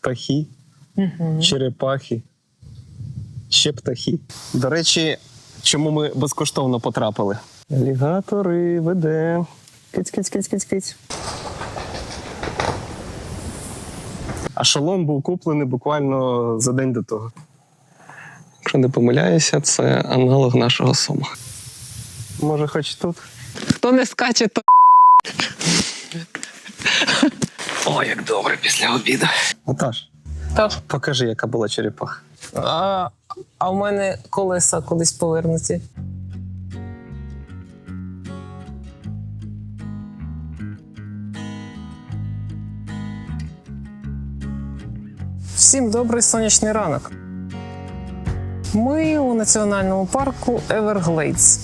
птахи, черепахи, ще птахи. До речі, чому ми безкоштовно потрапили? Алігатори веде. Киць, киць, киць, киць, киць. А шолом був куплений буквально за день до того. Якщо не помиляюся, це аналог нашого сома. Може, хоч тут? Хто не скаче, то О, як добре після обіду. Наташ, Так. покажи, яка була черепаха. А, а в мене колеса кудись повернуті. Всім добрий сонячний ранок. Ми у національному парку Everglades.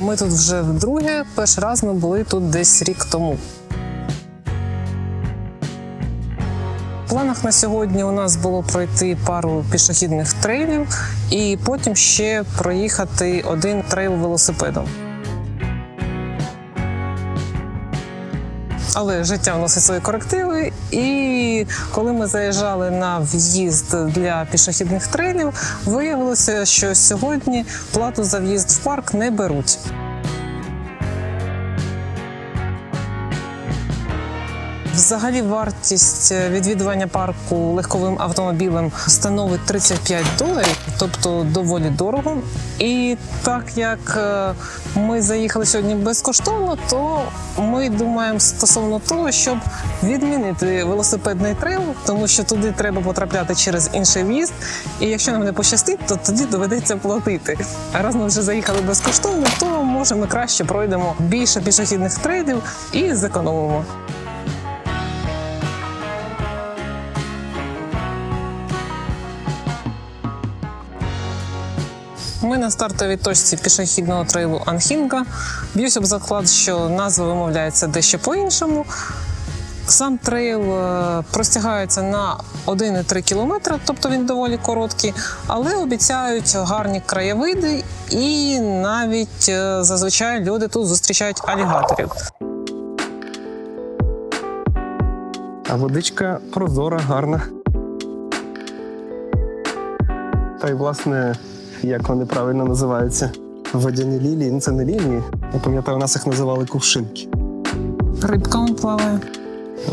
Ми тут вже вдруге. Перший раз ми були тут десь рік тому. Планах на сьогодні у нас було пройти пару пішохідних трейлів і потім ще проїхати один трейл велосипедом. Але життя вносить свої корективи, і коли ми заїжджали на в'їзд для пішохідних трейлів, виявилося, що сьогодні плату за в'їзд в парк не беруть. Взагалі вартість е, відвідування парку легковим автомобілем становить 35 доларів, тобто доволі дорого. І так як е, ми заїхали сьогодні безкоштовно, то ми думаємо стосовно того, щоб відмінити велосипедний трейл, тому що туди треба потрапляти через інший в'їзд. І якщо нам не пощастить, то тоді доведеться платити. А раз ми вже заїхали безкоштовно, то може ми краще пройдемо більше пішохідних трейлів і зекономимо. Ми на стартовій точці пішохідного трейлу Анхінга. Б'юсь об заклад, що назва вимовляється дещо по-іншому. Сам трейл е, простягається на 1,3 кілометри, тобто він доволі короткий, але обіцяють гарні краєвиди, і навіть е, зазвичай люди тут зустрічають алігаторів. А водичка прозора, гарна. Та й, власне, як вони правильно називаються? Водяні лілії. Ну, це не лілії. Я пам'ятаю, у нас їх називали кувшинки. Рибка он плаває.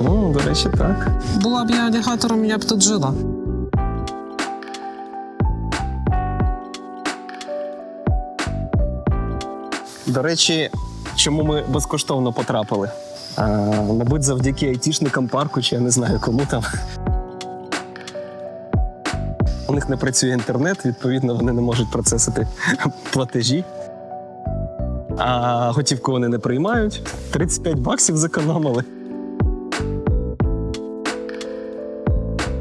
Ну, до речі, так. Була б я алігатором, я б тут жила. До речі, чому ми безкоштовно потрапили? А, мабуть, завдяки айтішникам парку, чи я не знаю кому там. У них не працює інтернет, відповідно, вони не можуть процесити платежі. А готівку вони не приймають. 35 баксів зекономили.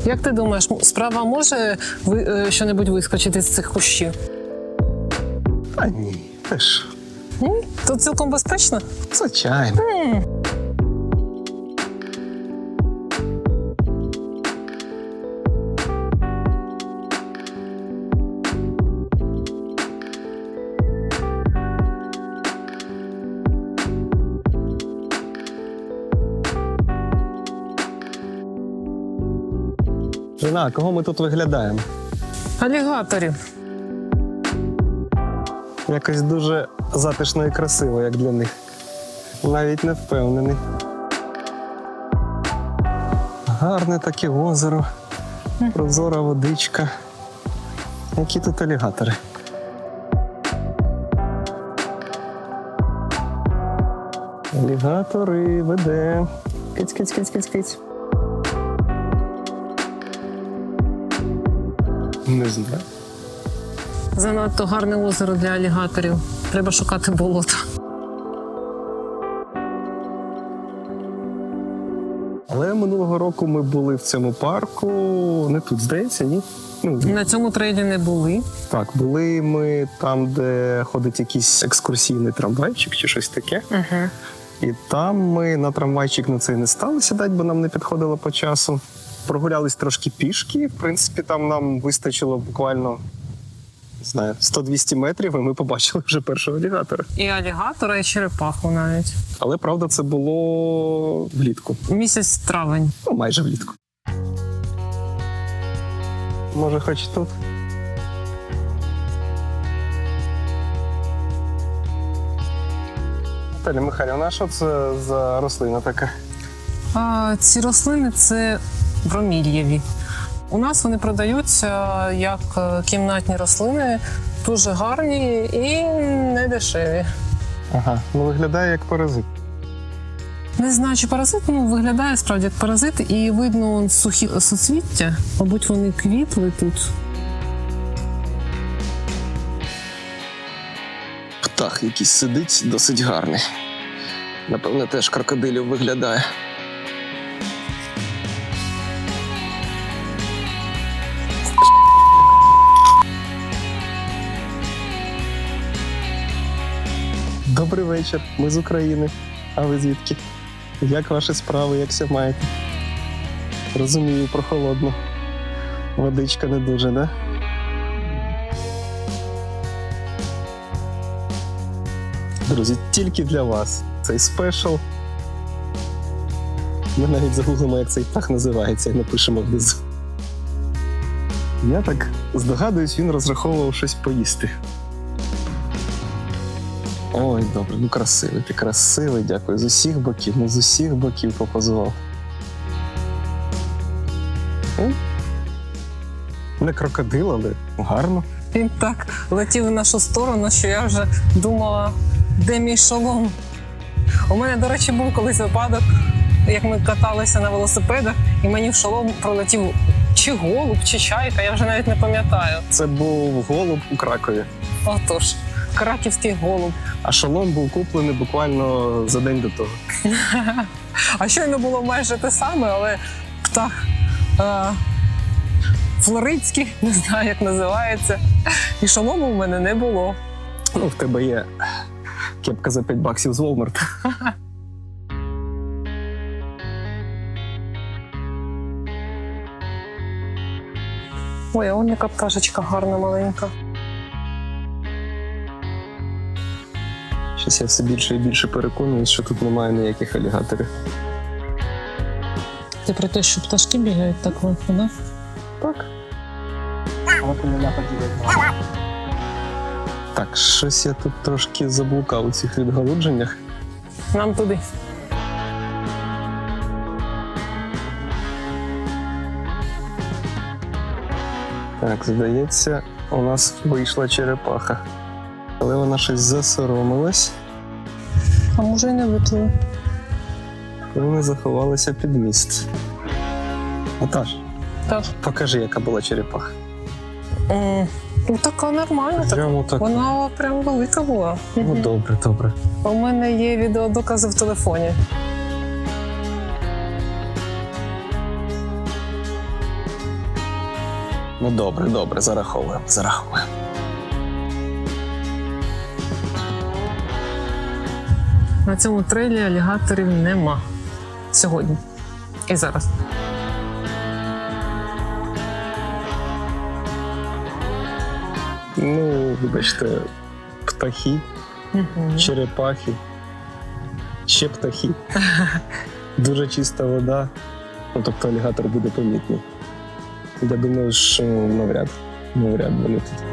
Як ти думаєш, справа може ви, е, що-небудь вискочити з цих кущів? А ні, теж, М? Тут цілком безпечно. звичайно. Жена, кого ми тут виглядаємо? Алігаторів. Якось дуже затишно і красиво, як для них. Навіть не впевнений. Гарне таке озеро, прозора водичка. Які тут алігатори. Алігатори веде. Киць, Не знаю. Занадто гарне озеро для алігаторів. Треба шукати болото. Але минулого року ми були в цьому парку. Не тут, здається, ні. Ну, На цьому трейлі не були. Так, були ми там, де ходить якийсь екскурсійний трамвайчик чи щось таке. Угу. І там ми на трамвайчик на цей не стали сідати, бо нам не підходило по часу. Прогулялись трошки пішки. В принципі, там нам вистачило буквально знаю, 100-200 метрів, і ми побачили вже першого алігатора. І алігатора, і черепаху навіть. Але правда, це було влітку. Місяць травень. Ну, майже влітку. Може, хоч тут. Наталя Михайлівна, а що це за рослина така? А, ці рослини це бромільєві. У нас вони продаються як е, кімнатні рослини, дуже гарні і не дешеві. Ага, ну виглядає як паразит. Не знаю, чи паразит, ну виглядає справді як паразит, і видно сухі соцвіття. Мабуть, вони квітли тут. Птах якийсь сидить досить гарний. Напевне, теж крокодилів виглядає. Добрий вечір. Ми з України. А ви звідки? Як ваші справи, як ся маєте? Розумію, прохолодно. Водичка не дуже, да? Друзі, тільки для вас цей спешл. Ми навіть загуглимо, як цей птах називається, і напишемо внизу. Я так здогадуюсь, він розраховував щось поїсти. Ой, добре, ну красивий, ти красивий, дякую. З усіх боків, ну з усіх боків попозував. Не крокодил, але гарно. Він так летів в нашу сторону, що я вже думала, де мій шолом. У мене, до речі, був колись випадок, як ми каталися на велосипедах, і мені в шолом пролетів чи голуб, чи чайка, я вже навіть не пам'ятаю. Це був голуб у Кракові. Отож, краківський голуб. А шолом був куплений буквально за день до того. А щойно було майже те саме, але птах е, флоридський, не знаю, як називається. І шолому в мене не було. Ну, в тебе є кепка за 5 баксів з Walmart. Ой, а он яка пташечка гарна маленька. Щось я все більше і більше переконуюсь, що тут немає ніяких алігаторів. Ти про те, що пташки бігають так легко, да? Так. Так, щось я тут трошки заблукав у цих відгалудженнях. Нам туди. Так, здається, у нас вийшла черепаха. Але вона щось засоромилась, А може й не виплив. і вони заховалися під міст. Наташ, Так. покажи, яка була черепаха. М, Ну, така нормальна. Так. Прямо так. Вона прям велика була. Ну, добре, добре. У мене є відеодокази в телефоні. Ну добре, добре, зараховуємо, зараховуємо. На цьому трейлі алігаторів нема сьогодні. І зараз. Ну, вибачте, птахи, Мгм. черепахи, ще птахи. Дуже чиста вода. Ну, тобто алігатор буде помітний. Я думаю, що навряд. Навряд вони тут.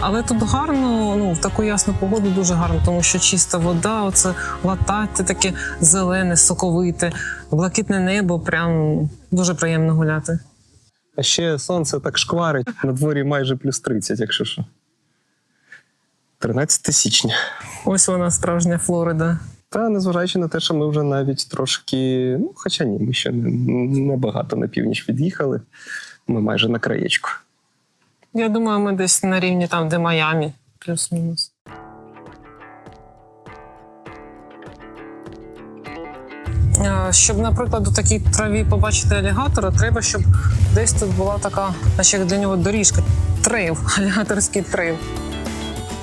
Але тут гарно, ну в таку ясну погоду дуже гарно, тому що чиста вода, оце латати таке зелене, соковите, блакитне небо, прям дуже приємно гуляти. А ще сонце так шкварить. На дворі майже плюс 30, якщо що. 13 січня. Ось вона справжня Флорида. Та незважаючи на те, що ми вже навіть трошки, ну хоча ні, ми ще не- небагато на північ від'їхали. Ми майже на краєчку. Я думаю, ми десь на рівні там, де Майамі, плюс-мінус. Е, Щоб, наприклад, у такій траві побачити алігатора, треба, щоб десь тут була така, наче для нього доріжка, трейл, алігаторський трейл.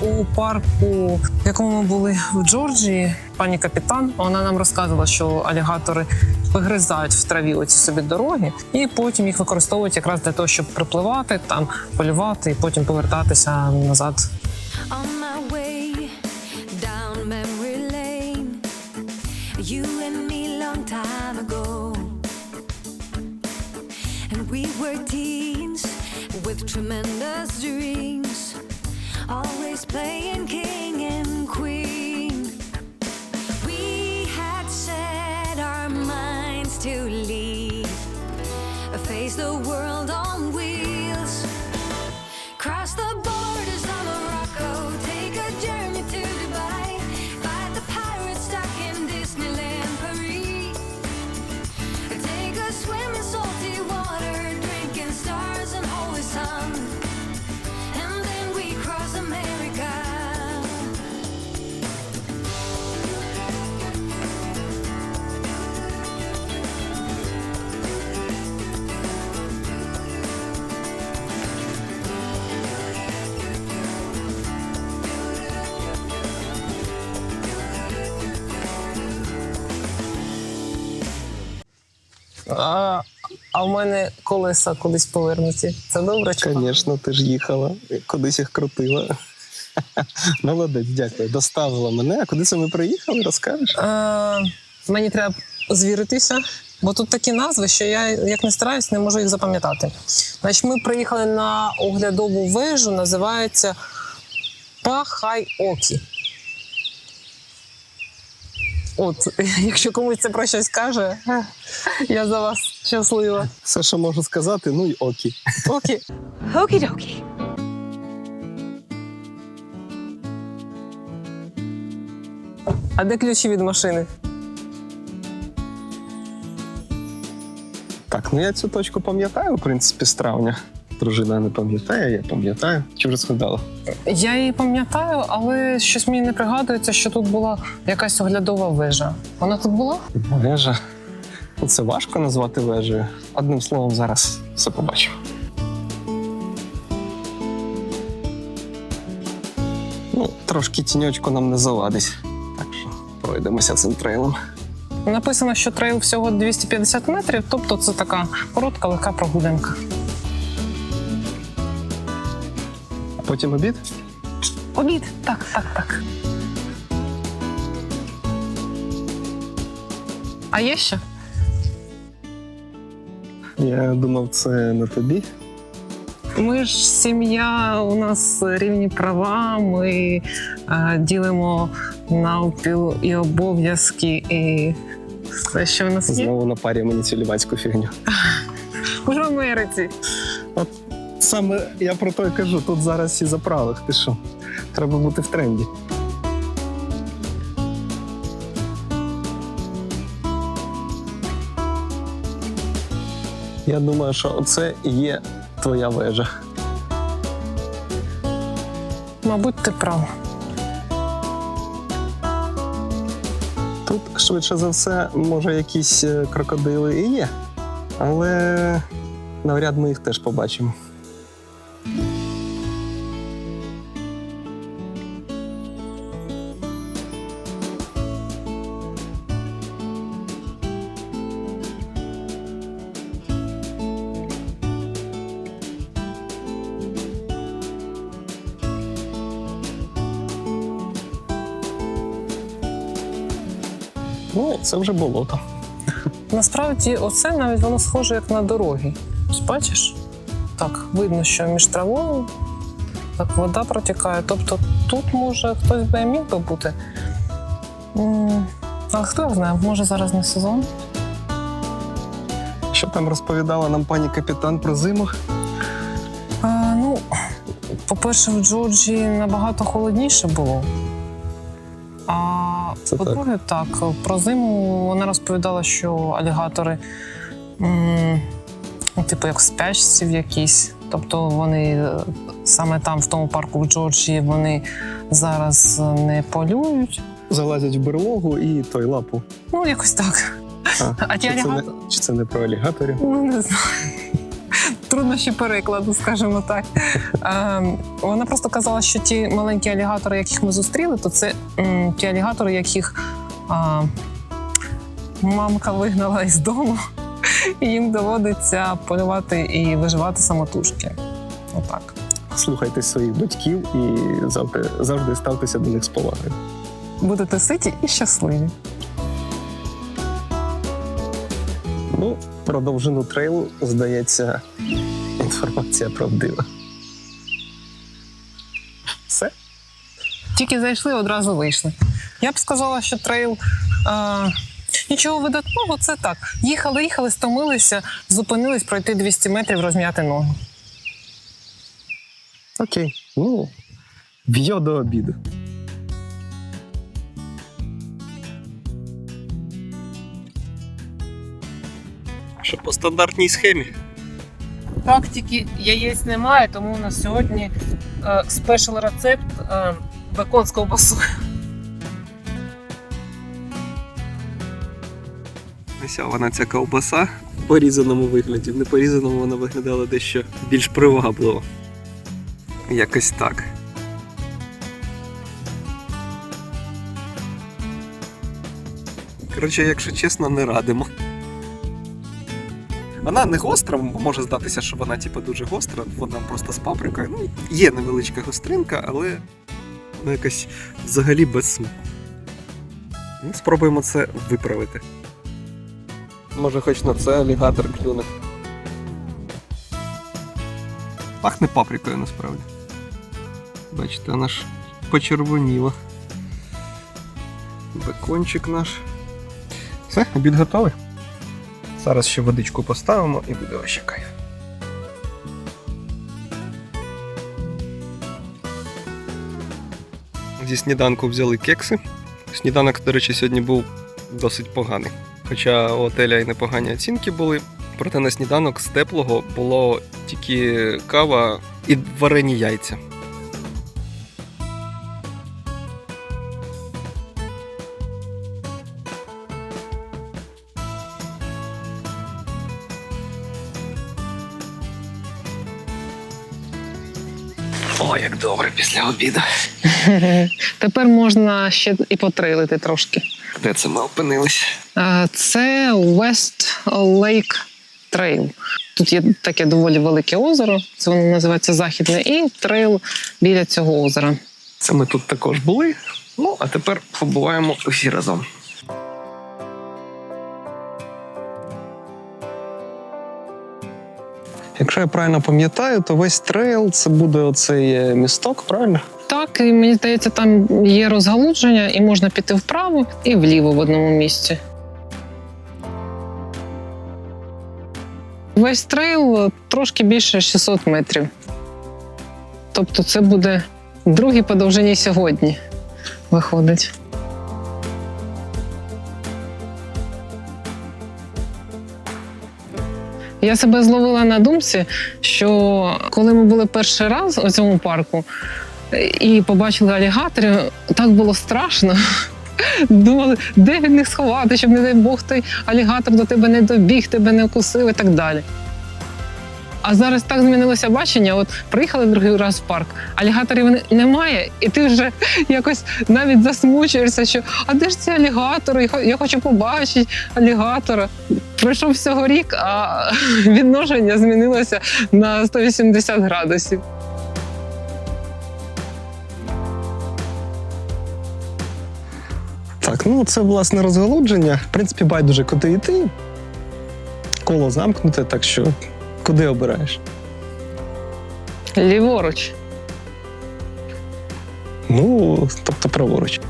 У парку, в якому ми були в Джорджії, пані капітан. Вона нам розказувала, що алігатори вигризають в траві оці собі дороги, і потім їх використовують якраз для того, щоб припливати, там полювати і потім повертатися назад tremendous dreams, always playing king to leave, face the world А, а в мене колеса кудись повернуті. Це добре чи? Звісно, ти ж їхала, кудись їх крутила. Молодець, дякую. Доставила мене. А куди це ми приїхали? Розкажеш? Е, мені треба звіритися, бо тут такі назви, що я як не стараюсь, не можу їх запам'ятати. Значить, ми приїхали на оглядову вежу, називається Пахайокі. От, якщо комусь це про щось каже, я за вас щаслива. Все, що можу сказати, ну й окі. Окі. Dokie. А де ключі від машини? Так, ну я цю точку пам'ятаю, в принципі, з травня. Дружина не пам'ятає, я пам'ятаю. Чи вже згадала? Я її пам'ятаю, але щось мені не пригадується, що тут була якась оглядова вежа. Вона тут була? Вежа. Це важко назвати вежею. Одним словом, зараз все побачимо. Ну, трошки тіньочку нам не завадить. Так що пройдемося цим трейлом. Написано, що трейл всього 250 метрів, тобто це така коротка, легка прогулянка. Потім обід. Обід, так, так, так. А є ще? Я думав, це не тобі. Ми ж сім'я, у нас рівні права, ми е, ділимо навпіл і обов'язки, і все, що в нас є. Знову на парі мені цю лівацьку фігню. Ж в Америці. Саме я про й кажу, тут зараз всі за правих. Ти що? Треба бути в тренді. Я думаю, що це і є твоя вежа. Мабуть, ти прав. Тут швидше за все, може, якісь е, крокодили і є, але навряд ми їх теж побачимо. Ну, це вже болото. Насправді, оце навіть воно схоже як на дороги. Бачиш? Так, видно, що між травою так вода протікає. Тобто тут може хтось би міг би бути. Але хто його знає, може зараз не сезон. Що там розповідала нам пані капітан про зиму? А, ну, по-перше, в Джорджії набагато холодніше було. А Це по-друге, так. про зиму вона розповідала, що алігатори, м, ну, типу, як в спячці в якійсь. Тобто вони е, саме там, в тому парку в Джорджії, вони зараз не полюють. Залазять в берлогу і той лапу. Ну, якось так. А ті чи, це не, чи це не про алігаторів? Ну, не знаю. Труднощі перекладу, скажімо так. Ем, вона просто казала, що ті маленькі алігатори, яких ми зустріли, то це ті алігатори, яких а, мамка вигнала із дому, і їм доводиться полювати і виживати самотужки. Отак. Слухайте своїх батьків і завжди, завжди ставтеся до них з повагою. Будете ситі і щасливі. Ну, про довжину трейлу, здається, інформація правдива. Тільки зайшли, одразу вийшли. Я б сказала, що трейл. А... Нічого видатного, це так. Їхали, їхали, стомилися, зупинились пройти 200 метрів, розм'яти ноги. Окей. Ну, в'йо до обіду. Що по стандартній схемі? Тактики яєць немає, тому у нас сьогодні е, спешл рецепт е, бекон з ковбасою. Ось вона ця ковбаса в порізаному вигляді. В непорізаному вона виглядала дещо більш привабливо. Якось так. Коротше, якщо чесно, не радимо. Вона не гостра, може здатися, що вона типу, дуже гостра, вона просто з паприкою. Ну, є невеличка гостринка, але ну, якось взагалі без смаку. Ну, спробуємо це виправити. Може, хоч на це алігатор клюне. Пахне паприкою насправді. Бачите, вона ж почервоніла. Бекончик наш. Все, обід готовий. Зараз ще водичку поставимо і буде ще кайф. Зі сніданку взяли кекси. Сніданок, до речі, сьогодні був досить поганий. Хоча у отеля і непогані оцінки були. Проте на сніданок з теплого було тільки кава і варені яйця. О, як добре після обіду. Тепер можна ще і потрилити трошки. Де це ми опинились? Е, Це West Lake Trail. Тут є таке доволі велике озеро, це воно називається Західне, і трейл біля цього озера. Це ми тут також були. Ну, а тепер побуваємо усі разом. Якщо я правильно пам'ятаю, то весь трейл це буде оцей е, місток, правильно? Так, і мені здається, там є розгалудження, і можна піти вправо і вліво в одному місці. Весь трейл трошки більше 600 метрів. Тобто це буде другий по довжині сьогодні. Виходить. Я себе зловила на думці, що коли ми були перший раз у цьому парку, і побачили алігаторів, так було страшно. Думали, де від них сховати, щоб, не дай Бог, той алігатор до тебе не добіг, тебе не укусив і так далі. А зараз так змінилося бачення. От приїхали другий раз в парк, алігаторів немає, і ти вже якось навіть засмучуєшся, що а де ж ці алігатори? Я хочу побачити алігатора. Пройшов всього рік, а відношення змінилося на 180 градусів. Так, ну це власне розголудження. В принципі, байдуже куди йти. Коло замкнуте, так що куди обираєш? Ліворуч. Ну, тобто праворуч.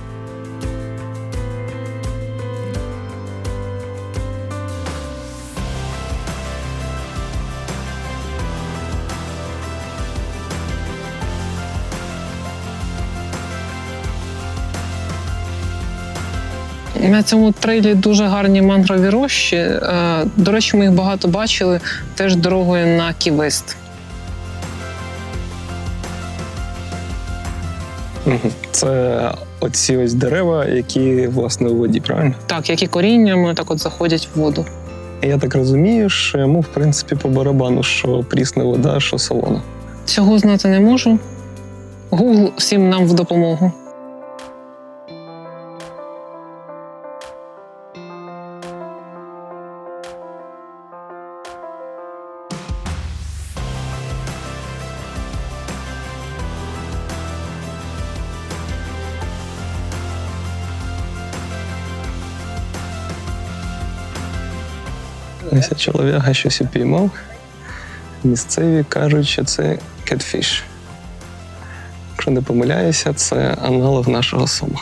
На цьому трейлі дуже гарні мангрові рощі. Е, До речі, ми їх багато бачили теж дорогою на Ківест. Це оці ось дерева, які власне у воді, правильно? Так, які коріннями так от заходять в воду. Я так розумію, що йому, в принципі, по барабану, що прісна вода, що солона. Цього знати не можу. Гугл всім нам в допомогу. Ось чоловіка щось упіймав. Місцеві кажуть, що це кетфіш. Якщо не помиляюся, це аналог нашого сома.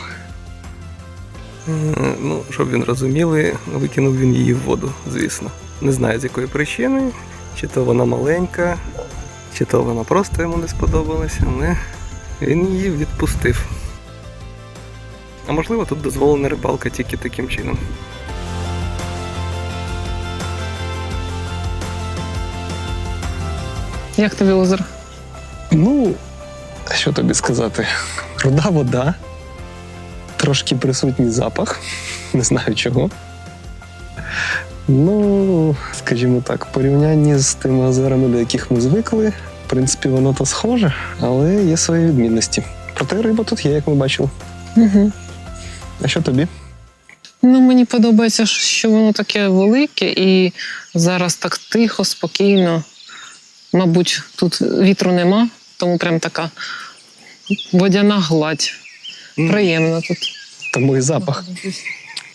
Ну, щоб він розуміли, викинув він її в воду, звісно. Не знаю з якої причини, чи то вона маленька, чи то вона просто йому не сподобалася, але він її відпустив. А можливо, тут дозволена рибалка тільки таким чином. Як тобі озеро? Ну, що тобі сказати? Руда вода, трошки присутній запах, не знаю чого. Ну, скажімо так, в порівнянні з тими озерами, до яких ми звикли, в принципі, воно то схоже, але є свої відмінності. Проте риба тут є, як ми бачили. Угу. А що тобі? Ну, мені подобається, що воно таке велике і зараз так тихо, спокійно. Мабуть, тут вітру нема, тому прям така водяна гладь. Приємно тут. Тому і запах.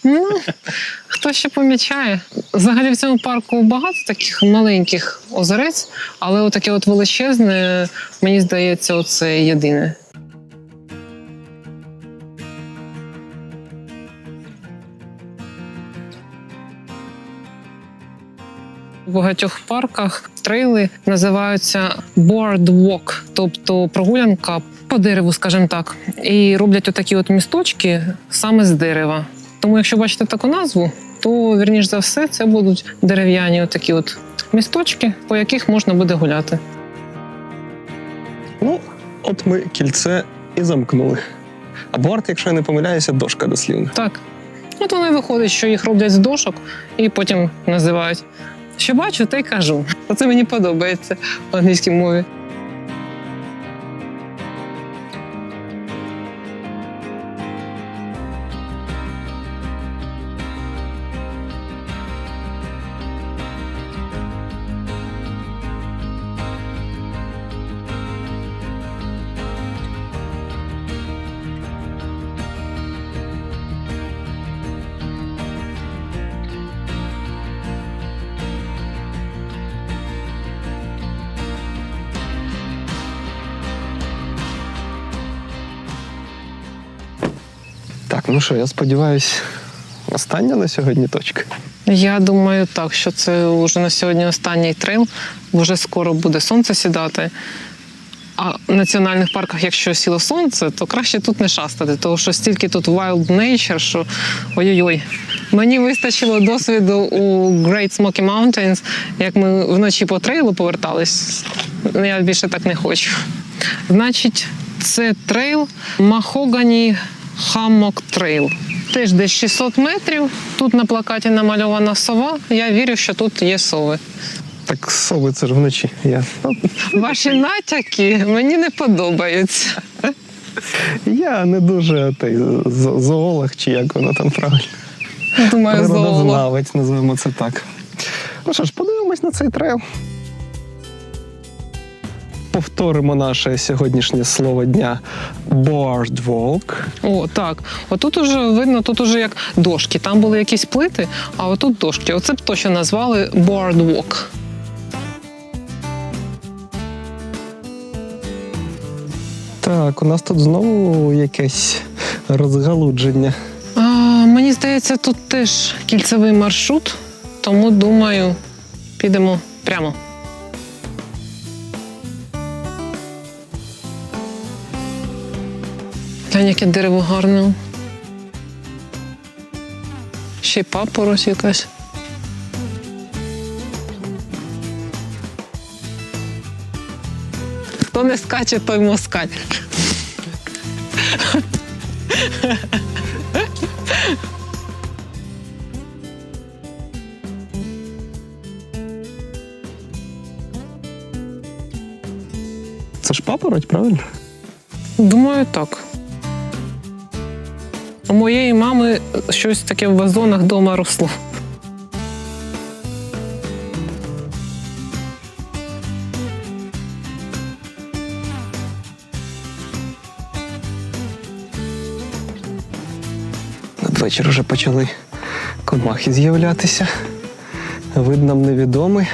Ну, хто ще помічає. Взагалі в цьому парку багато таких маленьких озерець, але отаке от величезне, мені здається, це єдине. У багатьох парках трейли називаються boardwalk, тобто прогулянка по дереву, скажімо так. І роблять отакі от місточки саме з дерева. Тому, якщо бачите таку назву, то вірніш за все це будуть дерев'яні отакі от місточки, по яких можна буде гуляти. Ну, от ми кільце і замкнули. А борт, якщо я не помиляюся, дошка дослівна. Так. От воно і виходить, що їх роблять з дошок і потім називають. Що бачу, те й кажу. Оце мені подобається в англійській мові. Ну що, я сподіваюся, остання на сьогодні точка. Я думаю, так, що це вже на сьогодні останній трейл. Вже скоро буде сонце сідати. А в національних парках, якщо сіло сонце, то краще тут не шастати, тому що стільки тут wild nature, що ой-ой-ой. Мені вистачило досвіду у Great Smoky Mountains, як ми вночі по трейлу повертались. Я більше так не хочу. Значить, це трейл Mahogany Hammock Trail. Теж десь 600 метрів. Тут на плакаті намальована сова. Я вірю, що тут є сови. Так сови це ж вночі. Я, Ваші натяки мені не подобаються. я не дуже той, зоолог, чи як воно там правильно. Думаю, зоолог. Називаємо це так. Ну що ж, подивимось на цей трейл. Повторимо наше сьогоднішнє слово дня boardwalk. О, так. Отут уже видно, тут уже як дошки. Там були якісь плити, а отут дошки. Оце б точно назвали boardwalk. Так, у нас тут знову якесь розгалудження. А, мені здається, тут теж кільцевий маршрут, тому думаю, підемо прямо. Глянь, яке дерево гарне. Ще й папороть якась. Хто не скаче, той москаль. Це ж папороть, правильно? Думаю, так. У моєї мами щось таке в вазонах вдома росло. Надвечір вже почали комахи з'являтися. Вид нам невідомий,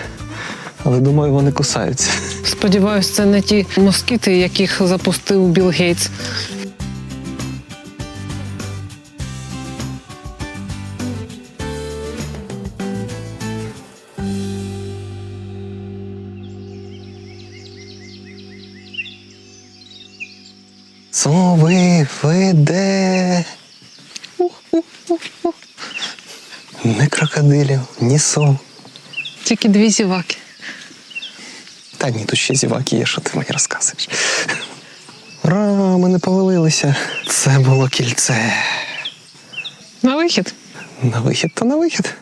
але думаю, вони кусаються. Сподіваюсь, це не ті москіти, яких запустив Білл Гейтс. Крокодилів. Тільки дві зіваки. Та ні, тут ще зіваки є, що ти мені розказуєш. Ура, ми не повалилися. Це було кільце. На вихід. На вихід то на вихід.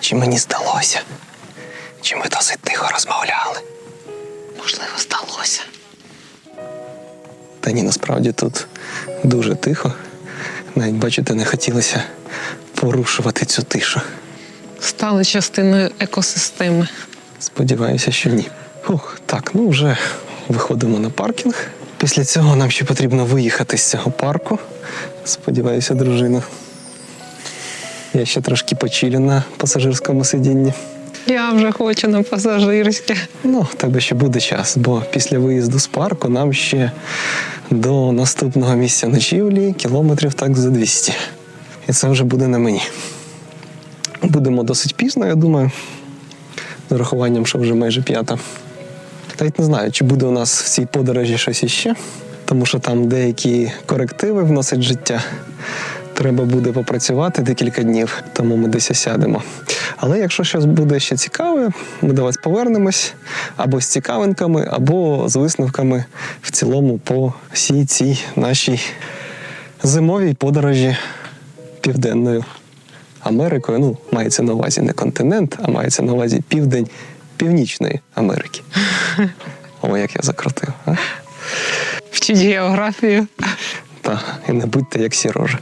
Чи мені здалося? Чи ми досить тихо розмовляли? Можливо, сталося. Та ні, насправді тут дуже тихо. Навіть бачите, не хотілося порушувати цю тишу. Стали частиною екосистеми. Сподіваюся, що ні. Ух, так, ну вже виходимо на паркінг. Після цього нам ще потрібно виїхати з цього парку. Сподіваюся, дружина. Я ще трошки почилю на пасажирському сидінні. Я вже хочу на пасажирське. Ну, в тебе ще буде час, бо після виїзду з парку нам ще до наступного місця ночівлі кілометрів так за 200. І це вже буде на мені. Будемо досить пізно, я думаю, з урахуванням, що вже майже п'ята. Навіть не знаю, чи буде у нас в цій подорожі щось іще, тому що там деякі корективи вносить життя. Треба буде попрацювати декілька днів, тому ми десь осядемо. Але якщо щось буде ще цікаве, ми до вас повернемось або з цікавинками, або з висновками в цілому по всій цій нашій зимовій подорожі південною Америкою. Ну, мається на увазі не континент, а мається на увазі південь Північної Америки. О, як я закрутив. А? Вчіть географію. Та, і не будьте як сірожа.